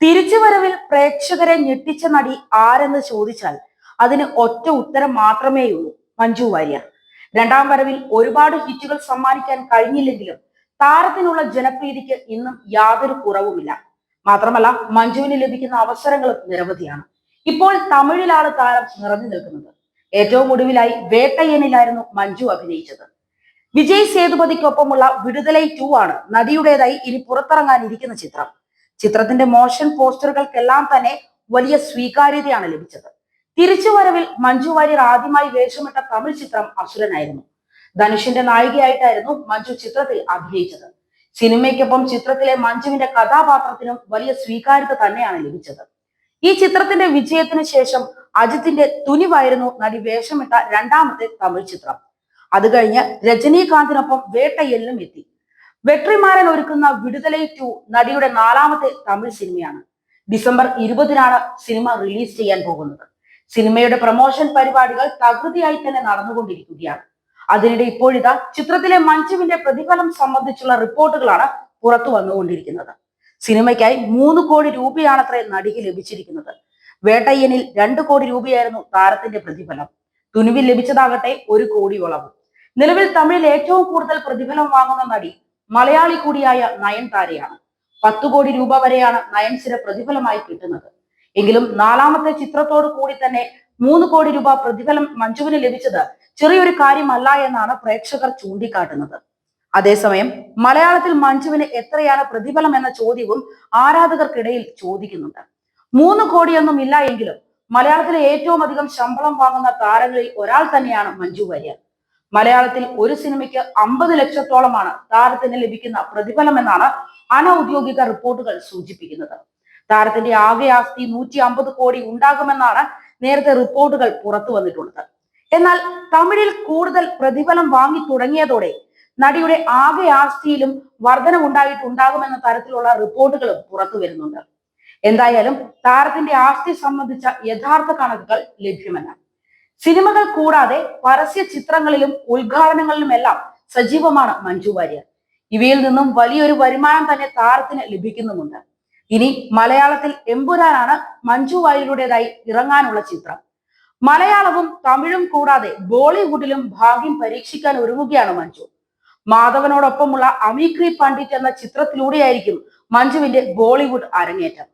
തിരിച്ചുവരവിൽ പ്രേക്ഷകരെ ഞെട്ടിച്ച നടി ആരെന്ന് ചോദിച്ചാൽ അതിന് ഒറ്റ ഉത്തരം മാത്രമേയുള്ളൂ മഞ്ജു വാര്യർ. രണ്ടാം വരവിൽ ഒരുപാട് ഹിറ്റുകൾ സമ്മാനിക്കാൻ കഴിഞ്ഞില്ലെങ്കിലും താരത്തിനുള്ള ജനപ്രീതിക്ക് ഇന്നും യാതൊരു കുറവുമില്ല. മാത്രമല്ല മഞ്ജുവിന് ലഭിക്കുന്ന അവസരങ്ങളും നിരവധിയാണ്. ഇപ്പോൾ തമിഴിലാണ് താരം നിറഞ്ഞു നിൽക്കുന്നത്. ഏറ്റവും ഒടുവിലായി വേട്ടയ്യനിലായിരുന്നു മഞ്ജു അഭിനയിച്ചത്. വിജയ് സേതുപതിക്കൊപ്പമുള്ള വിടുതലൈ ടു ആണ് നടിയുടേതായി ഇനി പുറത്തിറങ്ങാനിരിക്കുന്ന ചിത്രം. ചിത്രത്തിന്റെ മോഷൻ പോസ്റ്ററുകൾക്കെല്ലാം തന്നെ വലിയ സ്വീകാര്യതയാണ് ലഭിച്ചത്. തിരിച്ചുവരവിൽ മഞ്ജു വാര്യർ ആദ്യമായി വേഷമിട്ട തമിഴ് ചിത്രം അസുരനായിരുന്നു. ധനുഷിന്റെ നായികയായിട്ടായിരുന്നു മഞ്ജു ചിത്രത്തിൽ അഭിനയിച്ചത്. സിനിമയ്ക്കൊപ്പം ചിത്രത്തിലെ മഞ്ജുവിന്റെ കഥാപാത്രത്തിനും വലിയ സ്വീകാര്യത തന്നെയാണ് ലഭിച്ചത്. ഈ ചിത്രത്തിന്റെ വിജയത്തിന് ശേഷം അജിത്തിന്റെ തുനിവായിരുന്നു നടി വേഷമിട്ട രണ്ടാമത്തെ തമിഴ് ചിത്രം. അത് കഴിഞ്ഞ് രജനീകാന്തിനൊപ്പം വേട്ടയ്യലിനും എത്തി. വെട്രിമാരൻ ഒരുക്കുന്ന വിടുതലൈ ടു നടിയുടെ നാലാമത്തെ തമിഴ് സിനിമയാണ്. ഡിസംബർ ഇരുപതിനാണ് സിനിമ റിലീസ് ചെയ്യാൻ പോകുന്നത്. സിനിമയുടെ പ്രൊമോഷൻ പരിപാടികൾ തകൃതിയായി തന്നെ നടന്നുകൊണ്ടിരിക്കുകയാണ്. അതിനിടെ ഇപ്പോഴിതാ ചിത്രത്തിലെ മഞ്ജുവിന്റെ പ്രതിഫലം സംബന്ധിച്ചുള്ള റിപ്പോർട്ടുകളാണ് പുറത്തു വന്നുകൊണ്ടിരിക്കുന്നത്. സിനിമയ്ക്കായി മൂന്ന് കോടി രൂപയാണത്രേ നടിക്ക് ലഭിച്ചിരിക്കുന്നത്. വേട്ടയ്യനിൽ രണ്ട് കോടി രൂപയായിരുന്നു താരത്തിന്റെ പ്രതിഫലം. തുനുവിൽ ലഭിച്ചതാകട്ടെ ഒരു കോടിയോളവും നിലവിൽ തമിഴിൽ ഏറ്റവും കൂടുതൽ പ്രതിഫലം വാങ്ങുന്ന നടി മലയാളി കൂടിയായ നയൻതാരയാണ് പത്തു കോടി രൂപ വരെയാണ് നയൻസിന് പ്രതിഫലമായി കിട്ടുന്നത്. എങ്കിലും നാലാമത്തെ ചിത്രത്തോട് കൂടി തന്നെ മൂന്ന് കോടി രൂപ പ്രതിഫലം മഞ്ജുവിന് ലഭിച്ചത് ചെറിയൊരു കാര്യമല്ല എന്നാണ് പ്രേക്ഷകർ ചൂണ്ടിക്കാട്ടുന്നത്. അതേസമയം മലയാളത്തിൽ മഞ്ജുവിന് എത്രയാണ് പ്രതിഫലം എന്ന ചോദ്യവും ആരാധകർക്കിടയിൽ ചോദിക്കുന്നുണ്ട്. മൂന്ന് കോടിയൊന്നും ഇല്ല എങ്കിലും മലയാളത്തിലെ ഏറ്റവും അധികം ശമ്പളം വാങ്ങുന്ന താരങ്ങളിൽ ഒരാൾ തന്നെയാണ് മഞ്ജു വാര്യർ. മലയാളത്തിൽ ഒരു സിനിമയ്ക്ക് അമ്പത് ലക്ഷത്തോളമാണ് താരത്തിന് ലഭിക്കുന്ന പ്രതിഫലം എന്നാണ് അനൌദ്യോഗിക റിപ്പോർട്ടുകൾ സൂചിപ്പിക്കുന്നത്. താരത്തിന്റെ ആകെ ആസ്തി നൂറ്റി അമ്പത് കോടി ഉണ്ടാകുമെന്നാണ് നേരത്തെ റിപ്പോർട്ടുകൾ പുറത്തു വന്നിട്ടുള്ളത്. എന്നാൽ തമിഴിൽ കൂടുതൽ പ്രതിഫലം വാങ്ങി തുടങ്ങിയതോടെ നടിയുടെ ആകെ ആസ്തിയിലും വർധനമുണ്ടായിട്ടുണ്ടാകുമെന്ന തരത്തിലുള്ള റിപ്പോർട്ടുകളും പുറത്തു വരുന്നുണ്ട്. എന്തായാലും താരത്തിന്റെ ആസ്തി സംബന്ധിച്ച യഥാർത്ഥ കണക്കുകൾ ലഭ്യമല്ല. സിനിമകൾ കൂടാതെ പരസ്യ ചിത്രങ്ങളിലും ഉദ്ഘാടനങ്ങളിലുമെല്ലാം സജീവമാണ് മഞ്ജു വാര്യർ. ഇവയിൽ നിന്നും വലിയൊരു വരുമാനം തന്നെ താരത്തിന് ലഭിക്കുന്നുമുണ്ട്. ഇനി മലയാളത്തിൽ എമ്പുരാനാണ് മഞ്ജു വാര്യരുടേതായി ഇറങ്ങാനുള്ള ചിത്രം. മലയാളവും തമിഴും കൂടാതെ ബോളിവുഡിലും ഭാഗ്യം പരീക്ഷിക്കാൻ ഒരുങ്ങുകയാണ് മഞ്ജു. മാധവനോടൊപ്പമുള്ള അമീക്രി പണ്ഡിറ്റ് എന്ന ചിത്രത്തിലൂടെയായിരിക്കും മഞ്ജുവിന്റെ ബോളിവുഡ് അരങ്ങേറ്റം.